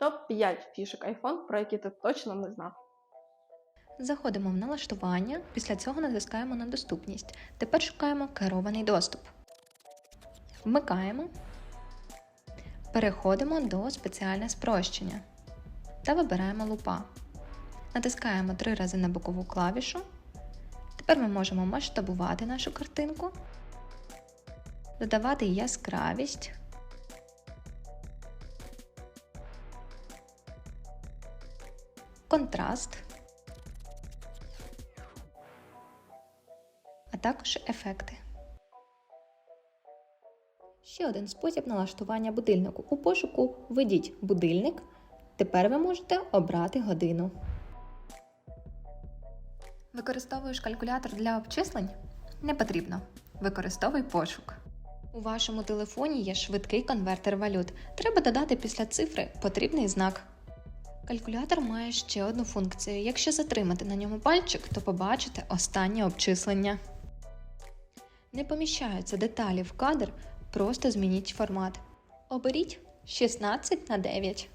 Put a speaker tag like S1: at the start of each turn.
S1: Топ-5 фішок iPhone, про які ти точно не знав.
S2: Заходимо в налаштування, після цього натискаємо на доступність. Тепер шукаємо керований доступ. Вмикаємо. Переходимо до спеціальне спрощення та вибираємо лупа. Натискаємо три рази на бокову клавішу. Тепер ми можемо масштабувати нашу картинку, додавати яскравість. Контраст. а також ефекти. Ще один спосіб налаштування будильнику. У пошуку введіть будильник. Тепер ви можете обрати годину. Використовуєш калькулятор для обчислень? Не потрібно. Використовуй пошук. У вашому телефоні є швидкий конвертер валют. Треба додати після цифри потрібний знак. Калькулятор має ще одну функцію. Якщо затримати на ньому пальчик, то побачите останнє обчислення. Не поміщаються деталі в кадр, просто змініть формат. Оберіть 16 на 9.